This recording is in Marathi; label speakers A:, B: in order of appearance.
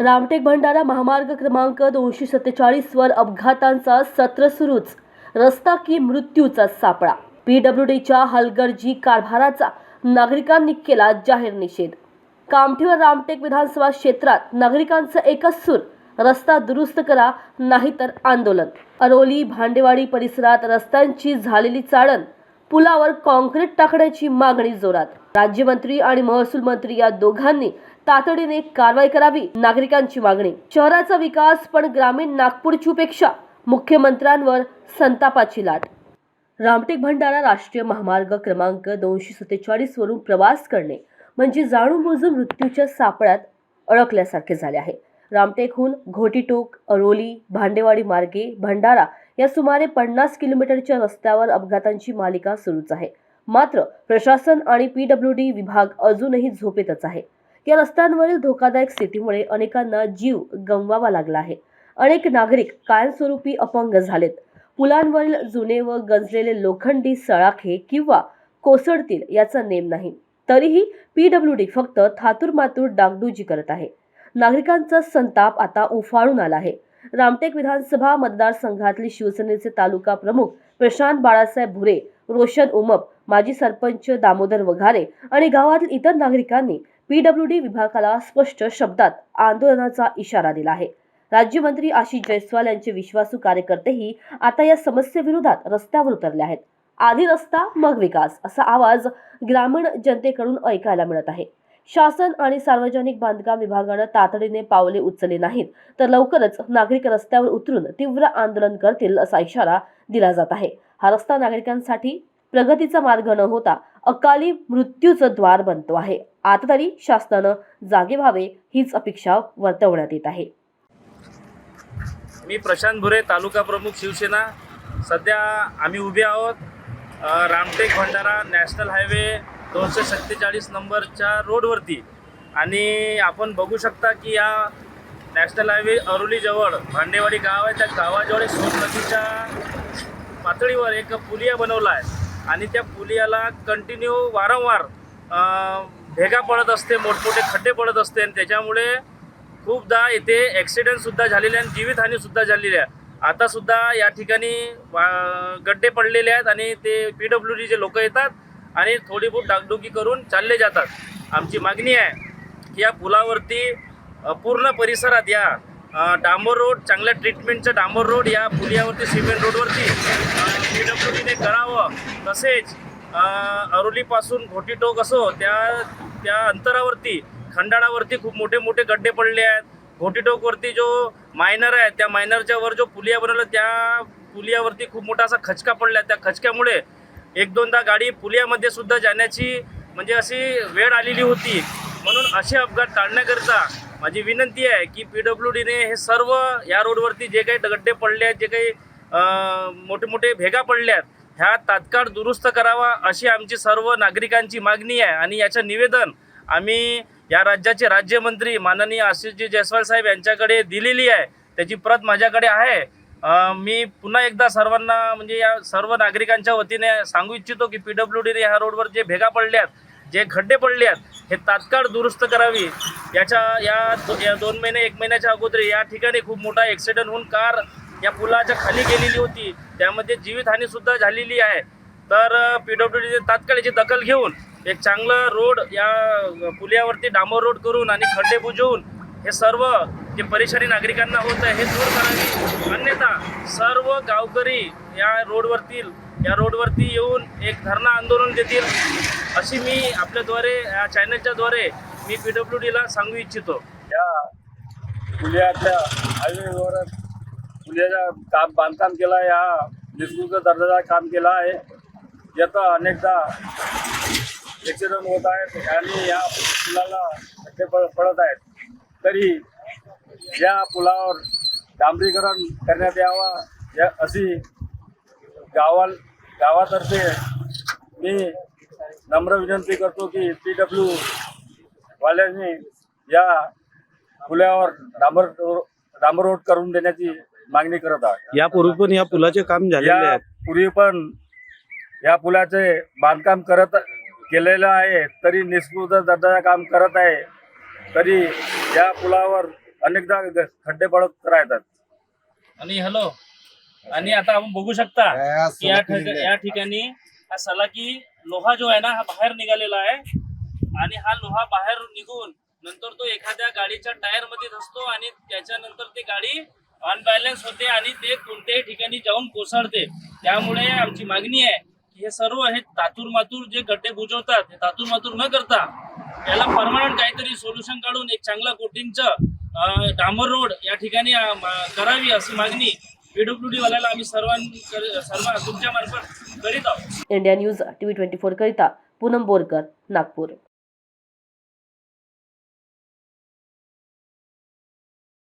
A: रामटेक भंडारा महामार्ग क्रमांक दोनशे सत्तेचाळीसवर अपघातांचा सत्र सुरूच. रस्ता की मृत्यूचा सापळा. पीडब्ल्यू डीच्या हलगर्जी कारभाराचा नागरिकांनी केला जाहीर निषेध. कामठीवर रामटेक विधानसभा क्षेत्रात नागरिकांचं एकच सूर रस्ता दुरुस्त करा नाहीतर आंदोलन. अरोली भांडेवाडी परिसरात रस्त्यांची झालेली चाळण पुलावर कॉन्क्रीट टाकण्याची मागणी जोरात. राज्यमंत्री आणि महसूल मंत्री या दोघांनी तातडीने कारवाई करावी नागरिकांची मागणी. शहराचा विकास पण ग्रामीण नागपूरची उपेक्षा मुख्यमंत्र्यांवर संतापाची लाट. रामटेक भंडारा राष्ट्रीय महामार्ग क्रमांक दोनशे सत्तेचाळीस वरून प्रवास करणे म्हणजे जाणून बुजून मृत्यूच्या सापळ्यात अडकल्यासारखे झाले आहे. रामटेकहून घोटीटोक अरोली भांडेवाडी मार्गे भंडारा या सुमारे पन्नास किलोमीटरच्या रस्त्यावर अपघातांची मालिका सुरूच आहे. मात्र प्रशासन आणि पीडब्ल्यू डी विभाग अजूनही झोपेतच आहे. या रस्त्यांवरील धोकादायक स्थितीमुळे अनेकांना जीव गमवावा लागला आहे. अनेक नागरिक कायमस्वरूपी अपंग झालेत. पुलांवरील जुने व गंजलेले लोखंडी सळाखे किंवा कोसळतील याचा नेम नाही. तरीही पीडब्ल्यू डी फक्त थातूर मातूर डागडुजी करत आहे. नागरिकांचा संताप आता उफाळून आला आहे. रामटेक विधानसभा मतदारसंघातले शिवसेनेचे तालुका प्रमुख प्रशांत बाळासाहेब भुरे रोशन उमप माजी सरपंच दामोदर वघारे आणि गावातील इतर नागरिकांनी पीडब्ल्यू डी विभागाला स्पष्ट शब्दात आंदोलनाचा इशारा दिला आहे. राज्यमंत्री आशिष जयस्वाल यांचे विश्वासू कार्यकर्तेही आता या समस्येविरोधात रस्त्यावर उतरले आहेत. आधी रस्ता मग विकास असा आवाज ग्रामीण जनतेकडून ऐकायला मिळत आहे. शासन आणि सार्वजनिक बांधकाम विभागानं तातडीने पावले उचलली नाहीत तर लवकरच नागरिक रस्त्यावर उतरून तीव्र आंदोलन करतील असा इशारा दिला जात आहे. हा रस्ता नागरिकांसाठी प्रगतीचा मार्ग न होता अकाली मृत्यूचं द्वार बनतो आहे. आता तरी शासनानं जागे व्हावे हीच अपेक्षा वर्तवण्यात येत आहे.
B: मी प्रशांत भुरे तालुका प्रमुख शिवसेना. सध्या आम्ही उभे आहोत रामटेक भंडारा नॅशनल हायवे दोनशे सत्तेचाळीस नंबरच्या रोडवरती. आणि आपण बघू शकता की या नॅशनल हायवे अरोलीजवळ भांडेवाडी गाव आहे. त्या गावाजवळ एक सोन नदीच्या पातळीवर एक पुलिया बनवला आहे. आणि त्या पुलियाला कंटिन्यू वारंवार भेगा पडत असते मोठमोठे खड्डे पडत असते आणि त्याच्यामुळे खूपदा इथे ॲक्सिडेंटसुद्धा झालेले आणि जीवितहानीसुद्धा झालेली आहे. आतासुद्धा या ठिकाणी वा- गड्डे पडलेले आहेत आणि ते पी डब्ल्यू डीचे लोक येतात आणि थोडी बहुत डागडुगी करून चालले जातात. आमची मागणी आहे की या पुलावरती पूर्ण परिसरात या डांबर रोड चांगल्या ट्रीटमेंटचं डांबर रोड या पुलियावरती सिमेंट रोडवरती पी डब्ल्यू डीने करावं. तसेच अरोलीपासून घोटीटोक असो त्या त्या अंतरावरती खंडाळावरती खूप मोठे मोठे गड्डे पडले आहेत. घोटीटोकवरती जो मायनर आहे त्या मायनरच्या वर जो पुलिया बनवला त्या पुलियावरती खूप मोठा असा खचका पडला त्या खचक्यामुळे एक दोनदा गाडी पुलियामध्ये सुद्धा जाण्याची म्हणजे अशी वेळ आलेली होती. म्हणून असे अपघात टाळण्याकरिता माझी विनंती आहे की पी डब्ल्यू डीने हे सर्व या रोडवरती जे काही गड्डे पडले आहेत जे काही मोठे मोठे भेगा पडल्या आहेत ह्या तात्काळ दुरुस्त करावा अशी आमची सर्व नागरिकांची मागणी आहे आणि याचं निवेदन आम्ही या राज्याचे राज्यमंत्री माननीय आशिषजी जयस्वाल साहेब यांच्याकडे दिलेली आहे. त्याची प्रत माझ्याकडे आहे. मी पुन्हा एकदा सर्वांना म्हणजे या सर्व नागरिकांच्या वतीने सांगू इच्छितो की पी डब्ल्यू डीने ह्या रोडवर जे भेगा पडल्यात जे खड्डे पडले आहेत हे तात्काळ दुरुस्त करावी. याच्या या दो, या दोन महिने एक महिन्याच्या अगोदर या ठिकाणी खूप मोठा ॲक्सिडेंट होऊन कार या पुलाच्या खाली गेलेली होती. त्यामध्ये जीवितहानीसुद्धा झालेली आहे. तर पी डब्ल्यू डीने तात्काळची दखल घेऊन एक चांगलं रोड या पुलियावरती डांबर रोड करून आणि खड्डे बुजवून हे सर्व जे परेशानी नागरिकांना होत आहे हे दूर करावी. अन्यथा सर्व गावकरी या रोडवरतील या रोडवरती येऊन एक धरणा आंदोलन देतील अशी मी आपल्याद्वारे या चॅनलच्याद्वारे मी पी डब्ल्यू डीला सांगू इच्छितो.
C: या पुलियाच्या हायवेवरच पुलियाचा काम बांधकाम केला आहे हा दर्जाचा काम केला आहे. याचा अनेकदा ॲक्सिडेंट होत आहेत आणि या पुलाला धक्के पडत आहेत. तरी या पुलावर डांबरीकरण करण्यात यावा या अशी गावा गावातर्फे मी नम्र विनंती करतो की पी डब्ल्यू वाल्यांनी या पुलावर डांबर डांबर रोड करून देण्याची मागणी करत आहे
D: यापूर्वी पण या पुलाचे काम झालेले आहे
C: पूर्वी पण या पुलाचे बांधकाम करत केलेलं आहे तरी निष्कृत दर्जाचं काम करत आहे. तरी या पुलावर अनेकदा खड्डे पडत राहतात.
B: आणि हॅलो आणि आता आपण बघू शकता की या ठिक- या ठिकाणी हा सलाकी लोहा जो आहे ना हा बाहेर निघालेला आहे. आणि हा लोहा बाहेर निघून नंतर तो एखाद्या गाडीच्या टायरमध्ये धसतो आणि त्याच्यानंतर ती गाडी अनबॅलन्स होते आणि ते कोणत्याही ठिकाणी जाऊन कोसळते. त्यामुळे आमची मागणी आहे की हे सर्व हे तातूर मातूर जे गड्डे बुजवतात हे तातूर मातूर न करता याला परमनंट काहीतरी सोल्युशन काढून एक चांगला कोटिंगचं डांबर रोड या ठिकाणी करावी अशी मागणी पीडब्ल्यूडी वाल्याला आम्ही सर्वांनी सर्व तुमच्या मार्फत करीत आहोत.
A: India news T V twenty four करिता पूनम बोरकर नागपूर.